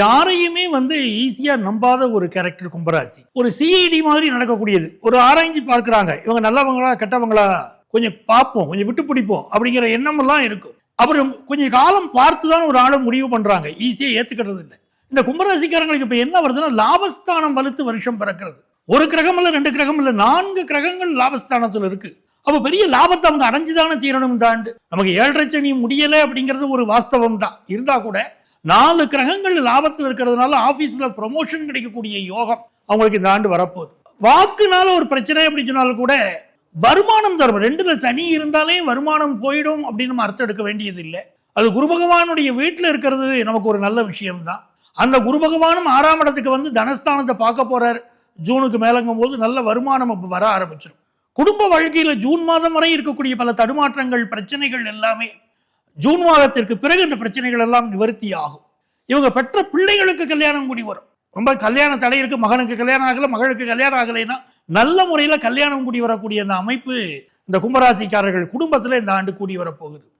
யாரையுமே வந்து ஈஸியா நம்பாத ஒரு கேரக்டர் கும்பராசி. ஒரு சிஐடி மாதிரி நடக்கக்கூடியது. ஒரு ஆராய்ச்சி பார்க்குறாங்க. இவங்க நல்லவங்களா கெட்டவங்களா? கொஞ்சம் பார்ப்போம். கொஞ்சம் விட்டு பிடிப்போம். அப்படிங்கிற எண்ணம் எல்லாம் இருக்கும் அப்புறம் கொஞ்சம் காலம் பார்த்து தான் ஒரு ஆளை முடிவு பண்றாங்க. ஈஸியா ஏத்துக்கிறது இல்லை. இந்த கும்பராசிக்காரங்களுக்கு இப்ப என்ன வருதுன்னா லாபஸ்தானம் வலுத்து வருஷம் பிறக்கிறது. ஒரு கிரகம் இல்ல ரெண்டு கிரகம் இல்ல நான்கு கிரகங்கள் லாபஸ்தானத்துல இருக்கு. அப்ப பெரிய லாபத்தை அவங்க அடைஞ்சுதானே தீரணும் இந்த ஆண்டு நமக்கு ஏழரை சனி முடியல அப்படிங்கிறது ஒரு வாஸ்தவம் தான் இருந்தா கூட நாலு கிரகங்கள் லாபத்தில் இருக்கிறதுனால ஆஃபீஸில் ப்ரொமோஷன் கிடைக்கக்கூடிய யோகம் அவங்களுக்கு இந்த ஆண்டு வரப்போகுது. வாக்குனால ஒரு பிரச்சனை அப்படின்னு சொன்னாலும் கூட வருமானம் தரும். ரெண்டுல சனி இருந்தாலே வருமானம் போயிடும் அப்படின்னு நம்ம அர்த்தம் எடுக்க வேண்டியது இல்லை அது குரு பகவானுடைய வீட்டில் இருக்கிறது நமக்கு ஒரு நல்ல விஷயம்தான். அந்த குரு பகவானும் ஆறாம் இடத்துக்கு வந்து தனஸ்தானத்தை பார்க்க போறார். ஜூனுக்கு மேலங்கும் போது நல்ல வருமானம் வர ஆரம்பிச்சிடும் குடும்ப வாழ்க்கையில் ஜூன் மாதம் வரை இருக்கக்கூடிய பல தடுமாற்றங்கள் பிரச்சனைகள் எல்லாமே ஜூன் மாதத்திற்கு பிறகு இந்த பிரச்சனைகள் எல்லாம் நிவர்த்தி ஆகும். இவங்க பெற்ற பிள்ளைகளுக்கு கல்யாணம் கூடி வரும். ரொம்ப கல்யாண தடை இருக்கு மகனுக்கு கல்யாணம் ஆகலை மகளுக்கு கல்யாணம் ஆகலைன்னா நல்ல முறையில் கல்யாணம் கூடி வரக்கூடிய அந்த அமைப்பு இந்த கும்பராசிக்காரர்கள் குடும்பத்தில் இந்த ஆண்டு கூடி வரப்போகுது.